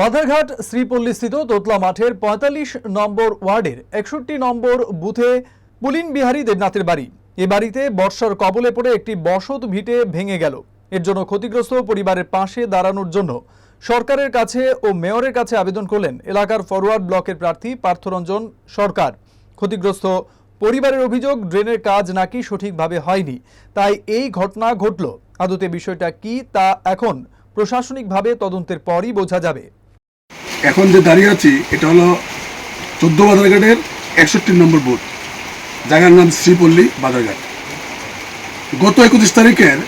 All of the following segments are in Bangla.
বাধারঘাট শ্রীপল্লীস্থিত তোতলা মাঠের পঁয়তাল্লিশ নম্বর ওয়ার্ডের একষট্টি নম্বর বুথে পুলিন বিহারী দেবনাথের বাড়ি। এ বাড়িতে বর্ষার কবলে পড়ে একটি বসত ভিটে ভেঙে গেল। এর জন্য ক্ষতিগ্রস্ত পরিবারের পাশে দাঁড়ানোর জন্য সরকারের কাছে ও মেয়রের কাছে আবেদন করলেন এলাকার ফরওয়ার্ড ব্লকের প্রার্থী পার্থরঞ্জন সরকার। ক্ষতিগ্রস্ত পরিবারের অভিযোগ, ড্রেনের কাজ নাকি সঠিকভাবে হয়নি, তাই এই ঘটনা ঘটল। আদতে বিষয়টা কি তা এখন প্রশাসনিকভাবে তদন্তের পরই বোঝা যাবে। এখন যে দাঁড়িয়ে আছি, এটা হলো চোদ্দ বাজারঘাটের একষট্টি নম্বর বুথ। জায়গার নাম শ্রীপল্লী বাজারঘাট। গত একত্রিশ তারিখের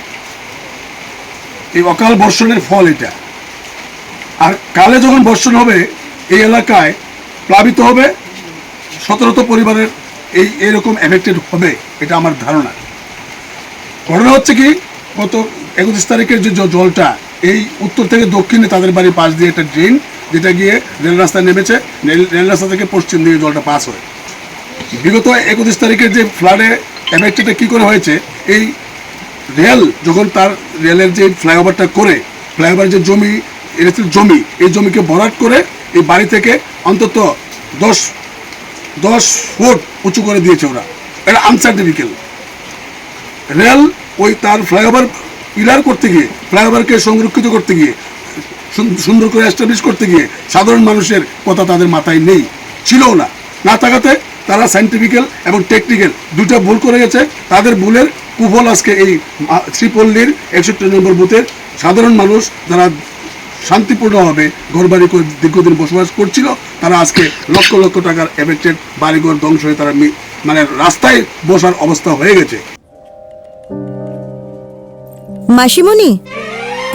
এই অকাল বর্ষণের ফল এটা। আর কালে যখন বর্ষণ হবে, এই এলাকায় প্লাবিত হবে সতেরোত পরিবারের এই এরকম এফেক্টেড হবে, এটা আমার ধারণা। ঘটনা হচ্ছে কি, গত একত্রিশ তারিখের যে জলটা, এই উত্তর থেকে দক্ষিণে তাদের বাড়ির পাশ দিয়ে একটা ড্রেন যেটা গিয়ে রেল রাস্তায় নেমেছে, রেল রাস্তা থেকে পশ্চিম দিকে জলটা পাস হয়। বিগত একত্রিশ তারিখের যে ফ্লাডে এফেক্টেডটা কী করে হয়েছে, এই রেল যখন তার রেলের যে ফ্লাইওভারটা করে ফ্লাইওভার যে জমি হচ্ছে জমি, এই জমিকে ভরাট করে এই বাড়ি থেকে অন্তত দশ দশ ফুট উঁচু করে দিয়েছে ওরা। এটা আনসার্টিফিকেল রেল ওই তার ফ্লাইওভার পিলার করতে গিয়ে ফ্লাইওভারকে সংরক্ষিত করতে গিয়ে সুন্দর করে এস্টাবলিশ করতে গিয়ে সাধারণ মানুষের কথা তাদের মাথায় নেই, ছিলও না। না থাকাতে তারা সাইন্টিফিক্যাল এবং টেকনিক্যাল দুটা ভুল করে গেছে। তাদের ভুলের কুফল আজকে এই শ্রীপল্লীর একষট্টি নম্বর বুথের সাধারণ মানুষ যারা শান্তিপূর্ণভাবে ঘরবাড়ি করে দীর্ঘদিন বসবাস করছিল, তারা আজকে লক্ষ লক্ষ টাকার এফেক্টেড বাড়িঘর ধ্বংস হয়ে তারা মানে রাস্তায় বসার অবস্থা হয়ে গেছে। মাসিমণি